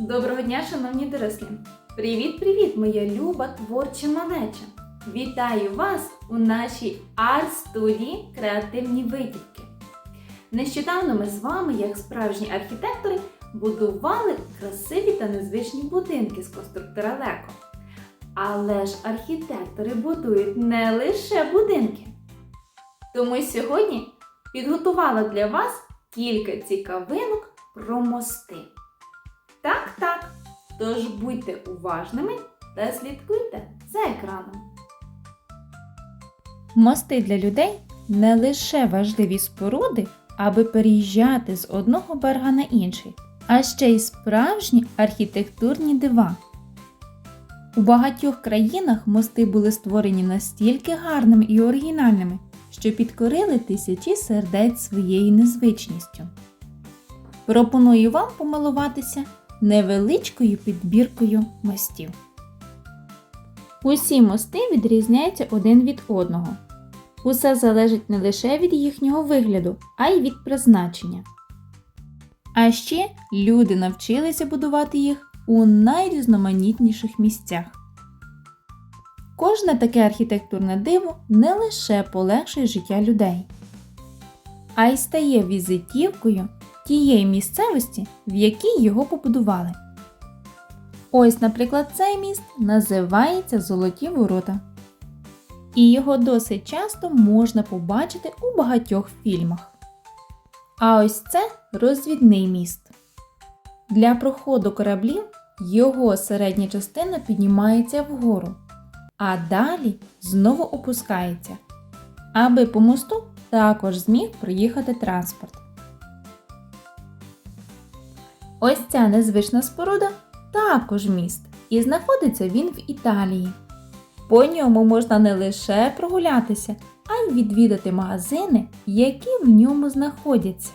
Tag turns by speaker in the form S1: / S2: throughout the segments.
S1: Доброго дня, шановні дорослі! Привіт-привіт, моя люба творча малеча! Вітаю вас у нашій арт-студії Креативні витівки. Нещодавно ми з вами, як справжні архітектори, будували красиві та незвичні будинки з конструктора Леко. Але ж архітектори будують не лише будинки. Тому сьогодні підготувала для вас кілька цікавинок про мости. Так, так. Тож будьте уважними та слідкуйте за екраном.
S2: Мости для людей не лише важливі споруди, аби переїжджати з одного берега на інший, а ще й справжні архітектурні дива. У багатьох країнах мости були створені настільки гарними і оригінальними, що підкорили тисячі сердець своєю незвичністю. Пропоную вам помилуватися невеличкою підбіркою мостів. Усі мости відрізняються один від одного. Усе залежить не лише від їхнього вигляду, а й від призначення. А ще люди навчилися будувати їх у найрізноманітніших місцях. Кожне таке архітектурне диво не лише полегшує життя людей, а й стає візитівкою тієї місцевості, в якій його побудували. Ось, наприклад, цей міст називається Золоті Ворота. І його досить часто можна побачити у багатьох фільмах. А ось це розвідний міст. Для проходу кораблів його середня частина піднімається вгору, а далі знову опускається, аби по мосту також зміг проїхати транспорт. Ось ця незвична споруда також міст, і знаходиться він в Італії. По ньому можна не лише прогулятися, а й відвідати магазини, які в ньому знаходяться.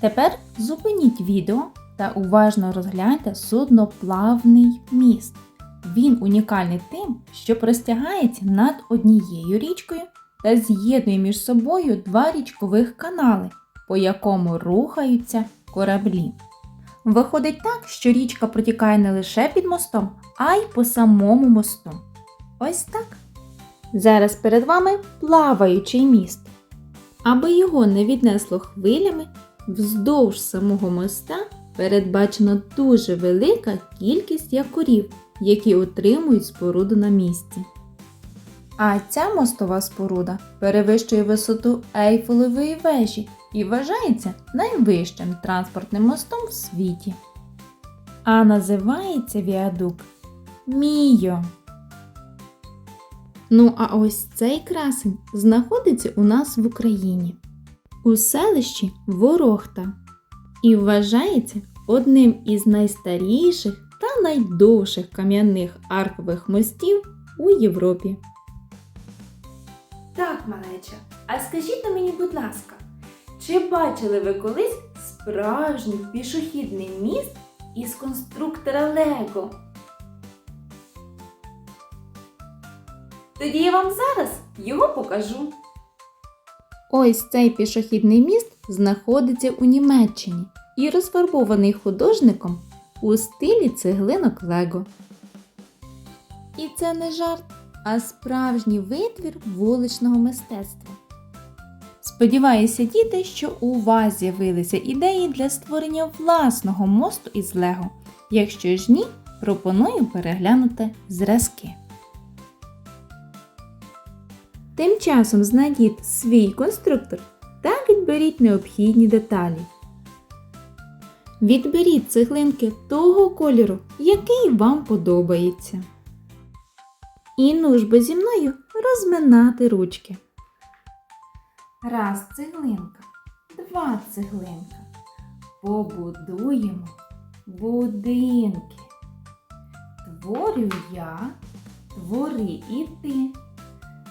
S2: Тепер зупиніть відео та уважно розгляньте судноплавний міст. Він унікальний тим, що простягається над однією річкою та з'єднує між собою два річкових канали, по якому рухаються кораблі. Виходить так, що річка протікає не лише під мостом, а й по самому мосту. Ось так. Зараз перед вами плаваючий міст. Аби його не віднесло хвилями, вздовж самого моста передбачена дуже велика кількість якорів, які утримують споруду на місці. А ця мостова споруда перевищує висоту Ейфелевої вежі і вважається найвищим транспортним мостом в світі. А називається віадук Мійо. Ну, а ось цей красень знаходиться у нас в Україні у селищі Ворохта і вважається одним із найстаріших та найдовших кам'яних аркових мостів у Європі.
S1: Так, малеча, а скажіть мені, будь ласка, чи бачили ви колись справжній пішохідний міст із конструктора Лего? Тоді я вам зараз його покажу.
S2: Ось цей пішохідний міст знаходиться у Німеччині і розфарбований художником у стилі цеглинок Лего. І це не жарт, а справжній витвір вуличного мистецтва. Сподіваюся, діти, що у вас з'явилися ідеї для створення власного мосту із Лего. Якщо ж ні, пропоную переглянути зразки. Тим часом знайдіть свій конструктор та відберіть необхідні деталі. Відберіть цеглинки того кольору, який вам подобається. І нужбо зі мною розминати ручки. Раз цеглинка, два цеглинка. Побудуємо будинки. Творю я, твори і ти.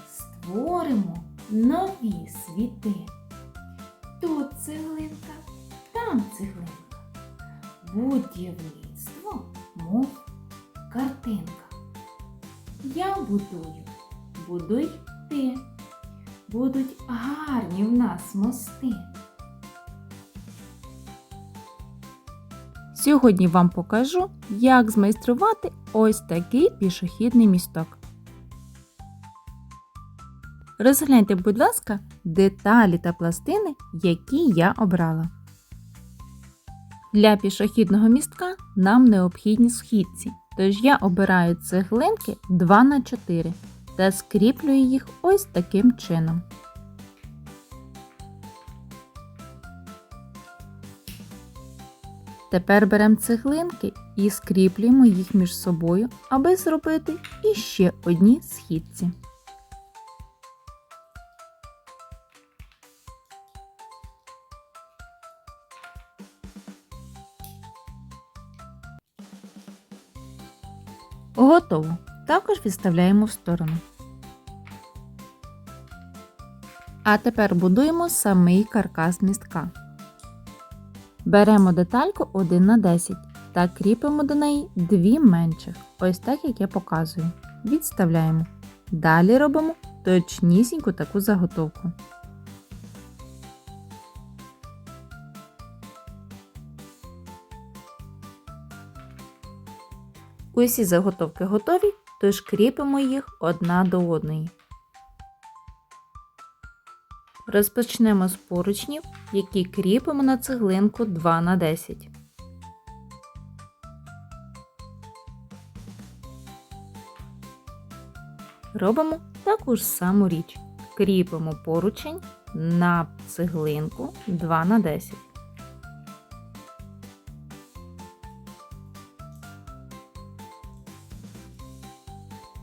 S2: Створимо нові світи. Тут цеглинка, там цеглинка. Будівництво, мов картинка. Я будую, будуй ти. Будуть гарні в нас мости. Сьогодні вам покажу, як змайструвати ось такий пішохідний місток. Розгляньте, будь ласка, деталі та пластини, які я обрала. Для пішохідного містка нам необхідні східці, тож я обираю цеглинки 2х4 та скріплюю їх ось таким чином. Тепер беремо цеглинки і скріплюємо їх між собою, аби зробити іще одні східці. Готово. Також відставляємо в сторону. А тепер будуємо самий каркас містка. Беремо детальку 1 на 10 та кріпимо до неї дві менших, ось так як я показую. Відставляємо. Далі робимо точнісіньку таку заготовку. Усі заготовки готові, тож кріпимо їх одна до одної. Розпочнемо з поручнів, які кріпимо на цеглинку 2 на 10. Робимо таку ж саму річ. Кріпимо поручень на цеглинку 2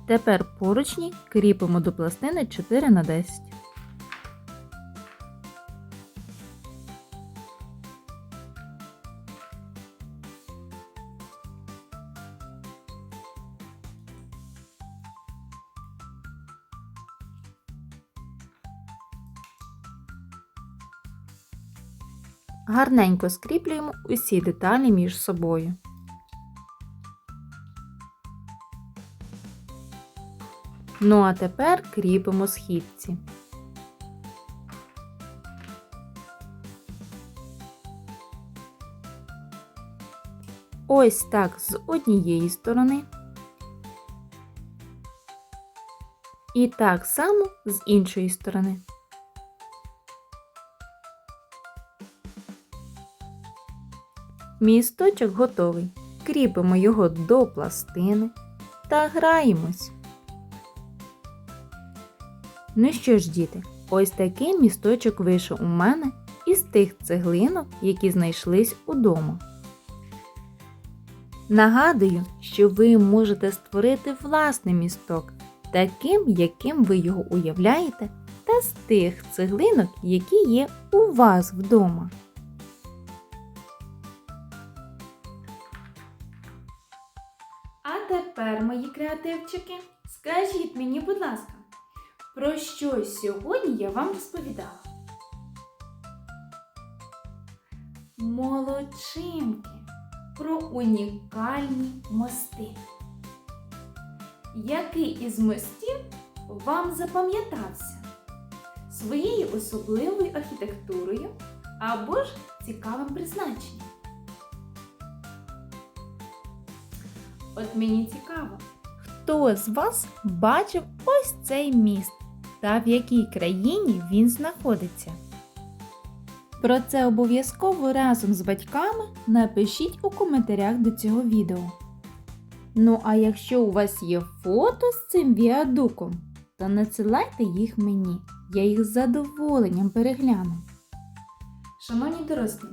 S2: Тепер поручні кріпимо до пластини 4 на 10. Гарненько скріплюємо усі деталі між собою. Ну а тепер кріпимо східці. Ось так з однієї сторони. І так само з іншої сторони. Місточок готовий. Кріпимо його до пластини та граємось. Ну що ж, діти, ось такий місточок вийшов у мене із тих цеглинок, які знайшлись удома. Нагадую, що ви можете створити власний місток, таким, яким ви його уявляєте, та з тих цеглинок, які є у вас вдома.
S1: А тепер, мої креативчики, скажіть мені, будь ласка, про що сьогодні я вам розповідала? Молодчинки про унікальні мости. Який із мостів вам запам'ятався своєю особливою архітектурою або ж цікавим призначенням? От мені цікаво,
S2: Хто з вас бачив ось цей міст та в якій країні він знаходиться? Про це обов'язково разом з батьками напишіть у коментарях до цього відео. Ну а якщо у вас є фото з цим віадуком, то надсилайте їх мені. Я їх з задоволенням перегляну.
S1: Шановні дорослі,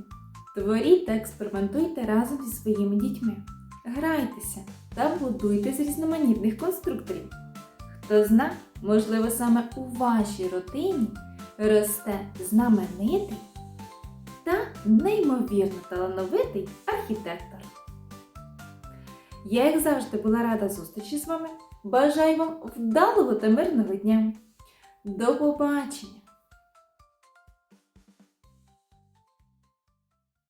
S1: творіть та експериментуйте разом зі своїми дітьми. Грайтеся та будуйте з різноманітних конструкторів. Хто зна, можливо, саме у вашій родині росте знаменитий та неймовірно талановитий архітектор. Я, як завжди, була рада зустрічі з вами. Бажаю вам вдалого та мирного дня. До побачення!